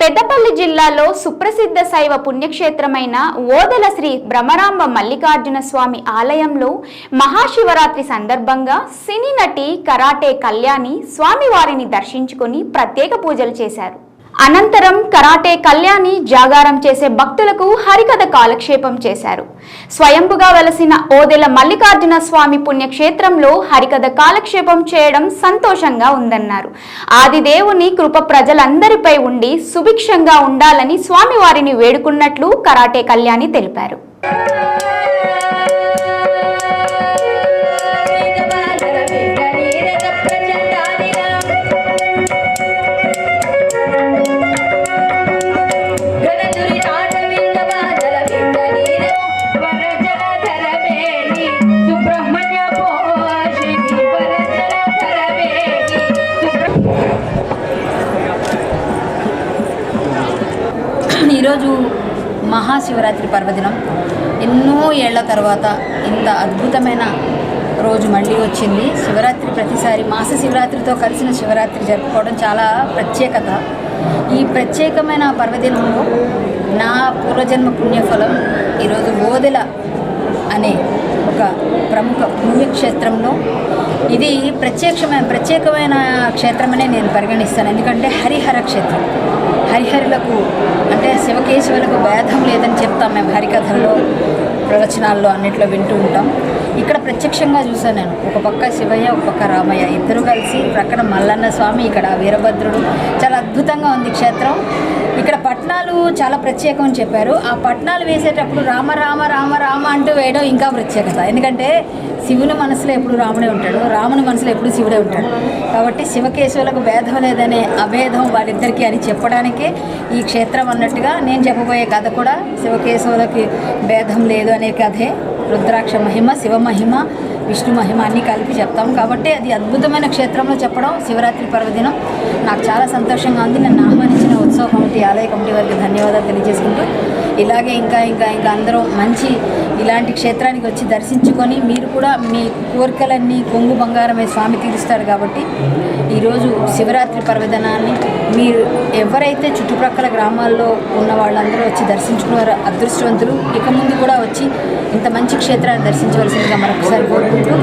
పెద్దపల్లి జిల్లాలో సుప్రసిద్ధ శైవ పుణ్యక్షేత్రమైన ఓదెల శ్రీ భ్రమరాంబ మల్లికార్జున స్వామి ఆలయంలో మహాశివరాత్రి సందర్భంగా సినీ నటి కరాటే కళ్యాణి స్వామివారిని దర్శించుకొని ప్రత్యేక పూజలు చేశారు. అనంతరం కరాటే కళ్యాణి జాగారం చేసే భక్తులకు హరికథ కాలక్షేపం చేశారు. స్వయంభుగా వెలసిన ఓదెల మల్లికార్జున స్వామి పుణ్యక్షేత్రంలో హరికథ కాలక్షేపం చేయడం సంతోషంగా ఉందన్నారు. ఆదిదేవుని కృప ప్రజలందరిపై ఉండి సుభిక్షంగా ఉండాలని స్వామివారిని వేడుకున్నట్లు కరాటే కళ్యాణి తెలిపారు. ఈరోజు మహాశివరాత్రి పర్వదినం. ఎన్నో ఏళ్ళ తర్వాత ఇంత అద్భుతమైన రోజు మళ్ళీ వచ్చింది. శివరాత్రి ప్రతిసారి మాస శివరాత్రితో కలిసిన శివరాత్రి జరుపుకోవడం చాలా ప్రత్యేకత. ఈ ప్రత్యేకమైన పర్వదినంలో నా పూర్వజన్మ పుణ్యఫలం ఈరోజు ఓదెల అనే ఒక ప్రముఖ పుణ్యక్షేత్రంలో. ఇది ప్రత్యక్షమైన ప్రత్యేకమైన క్షేత్రమనే నేను పరిగణిస్తాను. ఎందుకంటే హరిహర క్షేత్రం హరిహరులకు అంటే శివకేశవులకు భేదం లేదని చెప్తాం మేము హరికథల్లో ప్రవచనాల్లో అన్నిట్లో వింటూ ఉంటాం. ఇక్కడ ప్రత్యక్షంగా చూసాను నేను. ఒక పక్క శివయ్య ఒక పక్క రామయ్య. ఇద్దరు కలిసి ప్రక్కన మల్లన్న స్వామి ఇక్కడ వీరభద్రుడు. చాలా అద్భుతంగా ఉంది క్షేత్రం. పట్నాలు చాలా ప్రత్యేకం అని చెప్పారు. ఆ పట్నాలు వేసేటప్పుడు రామ రామ రామ రామ అంటూ వేయడం ఇంకా ప్రత్యేకత. ఎందుకంటే శివుని మనసులో ఎప్పుడు రాముడే ఉంటాడు రాముని మనసులో ఎప్పుడు శివుడే ఉంటాడు. కాబట్టి శివకేశవులకు భేదం లేదనే అభేదం వాళ్ళిద్దరికీ అని చెప్పడానికే ఈ క్షేత్రం అన్నట్టుగా నేను చెప్పబోయే కథ కూడా శివకేశవులకి భేదం లేదు అనే కథే. రుద్రాక్ష మహిమ శివ మహిమ విష్ణు మహిమాన్ని కలిపి చెప్తాం. కాబట్టి అది అద్భుతమైన క్షేత్రంలో చెప్పడం శివరాత్రి పర్వదినం. నాకు చాలా సంతోషంగా ఉంది. నన్ను ఆహ్వానించిన ఉత్సవ కమిటీ ఆలయ కమిటీ వారికి ధన్యవాదాలు తెలియజేసుకుంటూ ఇలాగే ఇంకా ఇంకా ఇంకా అందరూ మంచి ఇలాంటి క్షేత్రానికి వచ్చి దర్శించుకొని మీరు కూడా మీ కోరికలన్నీ కొంగు బంగారమే స్వామి తీరుస్తారు కాబట్టి ఈరోజు శివరాత్రి పర్వదినాన్ని మీరు ఎవరైతే చుట్టుప్రక్కల గ్రామాల్లో ఉన్న వాళ్ళందరూ వచ్చి దర్శించుకున్నారో అదృష్టవంతులు ఇక ముందు కూడా వచ్చి ఇంత మంచి క్షేత్రాన్ని దర్శించవలసిందిగా మరొకసారి కోరుకుంటూ